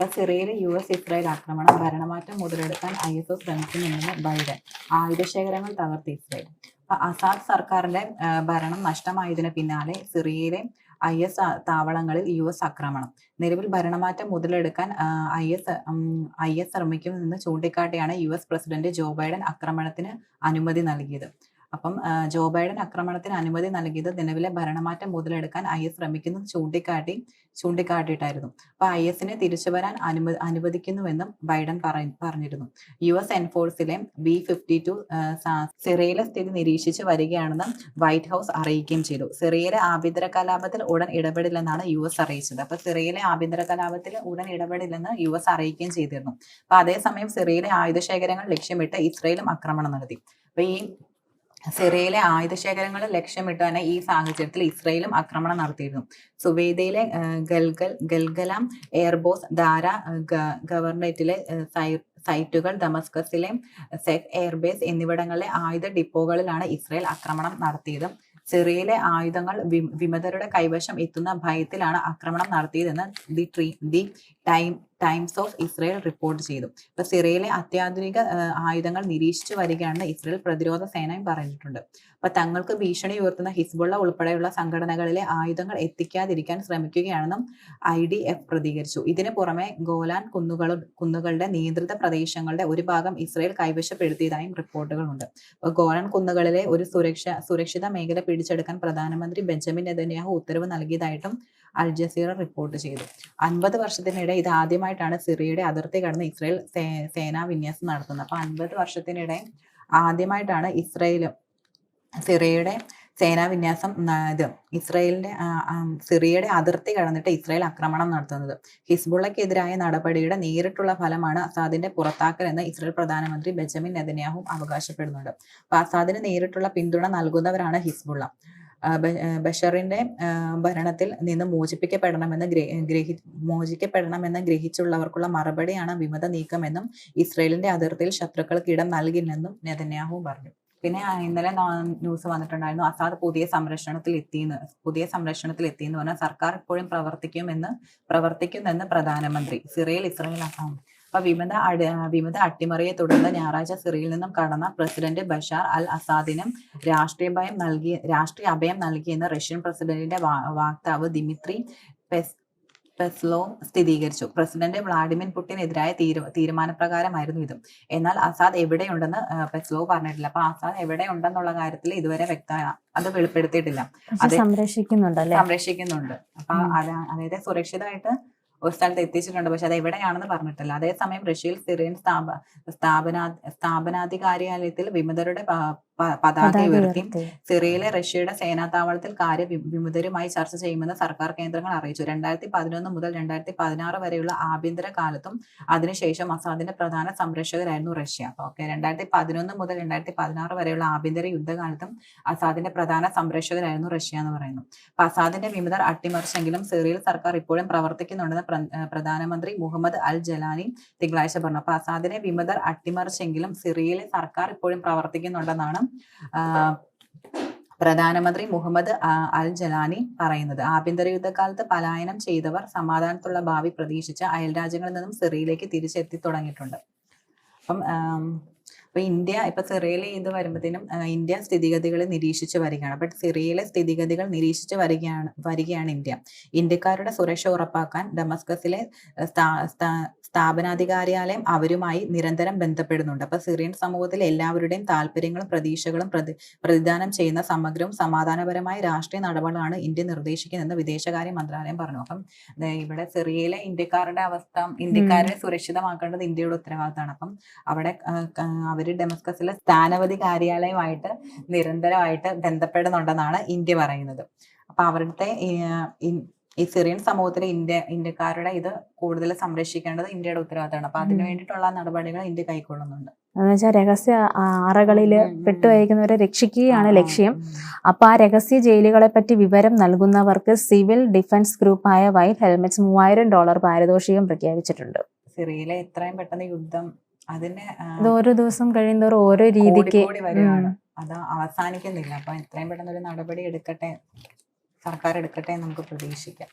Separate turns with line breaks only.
അപ്പൊ സിറിയയിലെ U S Israel ആക്രമണം ഭരണമാറ്റം മുതലെടുക്കാൻ ഐ എസ് ഒ ശ്രമിക്കുന്നുണ്ടെന്ന് ബൈഡൻ. ആയുധശേഖരങ്ങൾ തകർത്ത് ഇസ്രായേൽ. അസാദ് സർക്കാരിന്റെ ഭരണം നഷ്ടമായതിന് പിന്നാലെ സിറിയയിലെ ഐ എസ് താവളങ്ങളിൽ യു എസ് ആക്രമണം. നിലവിൽ ഭരണമാറ്റം മുതലെടുക്കാൻ ഐ എസ് ഐ എസ് ശ്രമിക്കുമെന്ന് ചൂണ്ടിക്കാട്ടിയാണ് U S president Joe Biden ആക്രമണത്തിന് അനുമതി നൽകിയത്. അപ്പം ജോ ബൈഡൻ ആക്രമണത്തിന് അനുമതി നൽകിയത് നിലവിലെ ഭരണമാറ്റം മുതലെടുക്കാൻ ഐ എസ് ശ്രമിക്കുന്നു ചൂണ്ടിക്കാട്ടി ചൂണ്ടിക്കാട്ടിയിട്ടായിരുന്നു. അപ്പൊ ഐ എസിനെ തിരിച്ചു വരാൻ അനുമതി അനുവദിക്കുന്നുവെന്നും ബൈഡൻ പറ- പറഞ്ഞിരുന്നു. യു എസ് എൻഫോഴ്സിലെ ബി ഫിഫ്റ്റി ടു സിറിയയിലെ സ്ഥിതി നിരീക്ഷിച്ചു വരികയാണെന്ന് വൈറ്റ് ഹൗസ് അറിയിക്കുകയും ചെയ്തു. സിറിയയിലെ ആഭ്യന്തര കലാപത്തിൽ ഉടൻ ഇടപെടില്ലെന്നാണ് യു എസ് അറിയിച്ചത്. അപ്പൊ സിറിയയിലെ ആഭ്യന്തര കലാപത്തിൽ ഉടൻ ഇടപെടില്ലെന്ന് യു എസ് അറിയിക്കുകയും ചെയ്തിരുന്നു. അപ്പൊ അതേസമയം സിറിയയിലെ ആയുധശേഖരങ്ങൾ ലക്ഷ്യമിട്ട് ഇസ്രയേലും ആക്രമണം നടത്തി. അപ്പൊ ഈ സിറിയയിലെ ആയുധശേഖരങ്ങൾ ലക്ഷ്യമിട്ട് തന്നെ ഈ സാഹചര്യത്തിൽ ഇസ്രയേലും ആക്രമണം നടത്തിയിരുന്നു. സുവേദയിലെ ഗൽഗൽ ഗൽഗലാം എയർബോസ് ധാര ആ, ഗ- ഗവർണറേറ്റിലെ ആ, സൈ- സൈറ്റുകൾ ദമസ്കസിലെ സെഫ് എയർബേസ് എന്നിവിടങ്ങളിലെ ആയുധ ഡിപ്പോകളിലാണ് ഇസ്രയേൽ ആക്രമണം നടത്തിയത്. സിറിയയിലെ ആയുധങ്ങൾ വിമതരുടെ കൈവശം എത്തുന്ന ഭയത്തിലാണ് ആക്രമണം നടത്തിയതെന്ന് the tree the time Times of Israel report ചെയ്തു. ഇപ്പൊ സിറിയയിലെ അത്യാധുനിക ആയുധങ്ങൾ നിരീക്ഷിച്ചു വരികയാണെന്ന് ഇസ്രയേൽ പ്രതിരോധ സേനയും പറഞ്ഞിട്ടുണ്ട്. അപ്പൊ തങ്ങൾക്ക് ഭീഷണി ഉയർത്തുന്ന ഹിസ്ബുള്ള ഉൾപ്പെടെയുള്ള സംഘടനകളിലെ ആയുധങ്ങൾ എത്തിക്കാതിരിക്കാൻ ശ്രമിക്കുകയാണെന്നും ഐ ഡി എഫ് പ്രതികരിച്ചു. ഇതിന് പുറമെ ഗോലാൻ കുന്നുകളും കുന്നുകളുടെ നിയന്ത്രിത പ്രദേശങ്ങളുടെ ഒരു ഭാഗം ഇസ്രയേൽ കൈവശപ്പെടുത്തിയതായും റിപ്പോർട്ടുകളുണ്ട്. അപ്പൊ ഗോലാൻ കുന്നുകളിലെ ഒരു സുരക്ഷ സുരക്ഷിത മേഖല പിടിച്ചെടുക്കാൻ പ്രധാനമന്ത്രി ബെഞ്ചമിൻ നെതന്യാഹു ഉത്തരവ് നൽകിയതായിട്ടും അൽ ജസീറ റിപ്പോർട്ട് ചെയ്തു. അൻപത് വർഷത്തിനിടെ ഇത് ആദ്യമായിട്ടാണ് സിറിയയുടെ അതിർത്തി കടന്ന് ഇസ്രയേൽ സേനാ വിന്യാസം നടത്തുന്നത്. അപ്പൊ അൻപത് വർഷത്തിനിടെ ആദ്യമായിട്ടാണ് ഇസ്രയേലും സിറിയയുടെ സേനാ വിന്യാസം ന- ഇത് ഇസ്രയേലിന്റെ സിറിയയുടെ അതിർത്തി കടന്നിട്ട് ഇസ്രയേൽ ആക്രമണം നടത്തുന്നത്. ഹിസ്ബുള്ളക്കെതിരായ നടപടിയുടെ നേരിട്ടുള്ള ഫലമാണ് അസാദിന്റെ പുറത്താക്കൽ എന്ന് ഇസ്രയേൽ പ്രധാനമന്ത്രി ബെഞ്ചമിൻ നെതന്യാഹും അവകാശപ്പെടുന്നുണ്ട്. അപ്പൊ അസാദിന് നേരിട്ടുള്ള പിന്തുണ നൽകുന്നവരാണ് ഹിസ്ബുള്ള. ബഷറിന്റെ ഭരണത്തിൽ നിന്ന് മോചിപ്പിക്കപ്പെടണമെന്ന് ഗ്രഹി മോചിക്കപ്പെടണമെന്ന് ഗ്രഹിച്ചുള്ളവർക്കുള്ള മറുപടിയാണ് വിമത നീക്കമെന്നും ഇസ്രയേലിന്റെ അതിർത്തിയിൽ ശത്രുക്കൾക്ക് ഇടം നൽകില്ലെന്നും നെതന്യാഹു പറഞ്ഞു. പിന്നെ ഇന്നലെ ന്യൂസ് വന്നിട്ടുണ്ടായിരുന്നു അസാദ് പുതിയ സംരക്ഷണത്തിൽ എത്തിയെന്ന് പുതിയ സംരക്ഷണത്തിൽ എത്തിയെന്ന് പറഞ്ഞാൽ സർക്കാർ ഇപ്പോഴും പ്രവർത്തിക്കുമെന്ന് പ്രവർത്തിക്കുന്നെന്ന് പ്രധാനമന്ത്രി സിറയിൽ ഇസ്രയേൽ അപ്പൊ വിമത വിമത അട്ടിമറിയെ തുടർന്ന് ഞായറാഴ്ച സിറിയിൽ നിന്നും കടന്ന പ്രസിഡന്റ് ബഷാർ അൽ അസാദിനും രാഷ്ട്രീയ ഭയം നൽകി രാഷ്ട്രീയ അഭയം നൽകിയെന്ന് റഷ്യൻ പ്രസിഡന്റിന്റെ വാക്താവ് ദിമിത്രി പെസ് പെസ്ലോ സ്ഥിരീകരിച്ചു. പ്രസിഡന്റ് വ്ളാഡിമിർ പുടിനെതിരായ തീരു തീരുമാനപ്രകാരമായിരുന്നു ഇത്. എന്നാൽ അസാദ് എവിടെയുണ്ടെന്ന് പെസ്ലോ പറഞ്ഞിട്ടില്ല. അപ്പൊ അസാദ് എവിടെ ഉണ്ടെന്നുള്ള കാര്യത്തിൽ ഇതുവരെ വ്യക്തമാണ് അത് വെളിപ്പെടുത്തിയിട്ടില്ല. അത്
സംരക്ഷിക്കുന്നുണ്ട്
സംരക്ഷിക്കുന്നുണ്ട്. അപ്പൊ അതായത് സുരക്ഷിതമായിട്ട് ഒരു സ്ഥലത്ത് എത്തിച്ചിട്ടുണ്ട്. പക്ഷെ അത് എവിടെയാണെന്ന് പറഞ്ഞിട്ടില്ല. അതേസമയം റഷ്യയിൽ സിറിയൻ സ്ഥാപ സ്ഥാപനാ സ്ഥാപനാധികാരിയാലയത്തിൽ വിമതരുടെ പതാക ഉയർത്തി. സിറിയയിലെ റഷ്യയുടെ സേനാതാവളത്തിൽ കാര്യ വിമുതരുമായി ചർച്ച ചെയ്യുമെന്ന് സർക്കാർ കേന്ദ്രങ്ങൾ അറിയിച്ചു. രണ്ടായിരത്തി പതിനൊന്ന് മുതൽ രണ്ടായിരത്തി പതിനാറ് വരെയുള്ള ആഭ്യന്തര കാലത്തും അതിനുശേഷം അസാദിന്റെ പ്രധാന സംരക്ഷകരായിരുന്നു റഷ്യ. ഓക്കെ രണ്ടായിരത്തി പതിനൊന്ന് മുതൽ രണ്ടായിരത്തി പതിനാറ് വരെയുള്ള ആഭ്യന്തര യുദ്ധകാലത്തും അസാദിന്റെ പ്രധാന സംരക്ഷകരായിരുന്നു റഷ്യ എന്ന് പറയുന്നു. അപ്പൊ അസാദിന്റെ വിമതർ അട്ടിമറിച്ചെങ്കിലും സിറിയയിൽ സർക്കാർ ഇപ്പോഴും പ്രവർത്തിക്കുന്നുണ്ടെന്ന് പ്രധാനമന്ത്രി മുഹമ്മദ് അൽ ജലാനി തിങ്കളാഴ്ച പറഞ്ഞു. അപ്പൊ അസാദിനെ വിമതർ അട്ടിമറിച്ചെങ്കിലും സിറിയയിലെ സർക്കാർ ഇപ്പോഴും പ്രവർത്തിക്കുന്നുണ്ടെന്നാണ് പ്രധാനമന്ത്രി മുഹമ്മദ് അൽ ജലാനി പറയുന്നത് ആഭ്യന്തര യുദ്ധകാലത്ത് പലായനം ചെയ്തവർ സമാധാനത്തുള്ള ഭാവി പ്രതീക്ഷിച്ച് അയൽ രാജ്യങ്ങളിൽ നിന്നും സിറിയയിലേക്ക് തിരിച്ചെത്തി തുടങ്ങിയിട്ടുണ്ട്. അപ്പം അപ്പൊ ഇന്ത്യ ഇപ്പൊ സിറിയയിൽ ഇത് വരുമ്പോഴത്തേനും ഇന്ത്യ സ്ഥിതിഗതികൾ നിരീക്ഷിച്ച് വരികയാണ്. ബട്ട് സിറിയയിലെ സ്ഥിതിഗതികൾ നിരീക്ഷിച്ച് വരികയാണ് വരികയാണ് ഇന്ത്യ. ഇന്ത്യക്കാരുടെ സുരക്ഷ ഉറപ്പാക്കാൻ ഡമസ്കസിലെ സ്ഥാപനാധികാരിയാലയം അവരുമായി നിരന്തരം ബന്ധപ്പെടുന്നുണ്ട്. അപ്പൊ സിറിയൻ സമൂഹത്തിലെ എല്ലാവരുടെയും താല്പര്യങ്ങളും പ്രതീക്ഷകളും പ്രതി പ്രതിദാനം ചെയ്യുന്ന സമഗ്രവും സമാധാനപരമായ രാഷ്ട്രീയ നടപടികളാണ് ഇന്ത്യ നിർദ്ദേശിക്കുന്നതെന്ന് വിദേശകാര്യ മന്ത്രാലയം പറഞ്ഞു. അപ്പം ഇവിടെ സിറിയയിലെ ഇന്ത്യക്കാരുടെ അവസ്ഥ ഇന്ത്യക്കാരെ സുരക്ഷിതമാക്കേണ്ടത് ഇന്ത്യയുടെ ഉത്തരവാദിത്തമാണ്. അപ്പം അവിടെ അവർ ഡെമസ്കസിലെ സ്ഥാനപതി കാര്യാലയമായിട്ട് നിരന്തരമായിട്ട് ബന്ധപ്പെടുന്നുണ്ടെന്നാണ് ഇന്ത്യ പറയുന്നത്. അപ്പൊ അവരുടെ ഈ, സിറിയൻ സമൂഹത്തിലെ ഇന്ത്യ ഇന്ത്യക്കാരുടെ ഇത് കൂടുതൽ സംരക്ഷിക്കേണ്ടത് ഇന്ത്യയുടെ ഉത്തരവാദിത്തമാണ്. അപ്പൊ അതിനു. വേണ്ടിയിട്ടുള്ള നടപടികൾ ഇന്ത്യ കൈക്കൊള്ളുന്നുണ്ട്.
എന്നുവെച്ചാൽ രഹസ്യ
ഉം.
പെട്ടുവയ്ക്കുന്നവരെ രക്ഷിക്കുകയാണ് ലക്ഷ്യം.
അപ്പോൾ
അപ്പൊ ആ രഹസ്യ ജയിലുകളെ പറ്റി വിവരം നൽകുന്നവർക്ക് സിവിൽ ഡിഫൻസ് ഗ്രൂപ്പായ വൈറ്റ് ഹെൽമെറ്റ്സ് മൂവായിരം ഡോളർ പാരിതോഷികം പ്രഖ്യാപിച്ചിട്ടുണ്ട്.
സിറിയയിലെ എത്രയും പെട്ടെന്ന് യുദ്ധം
ഇത് ഓരോ ദിവസം കഴിയുന്നതോറും ഓരോ രീതിക്ക്
അത് അവസാനിക്കുന്നില്ല. അപ്പൊ എത്രയും പെട്ടെന്ന് ഒരു നടപടി എടുക്കട്ടെ സർക്കാർ എടുക്കട്ടെ നമുക്ക് പ്രതീക്ഷിക്കാം.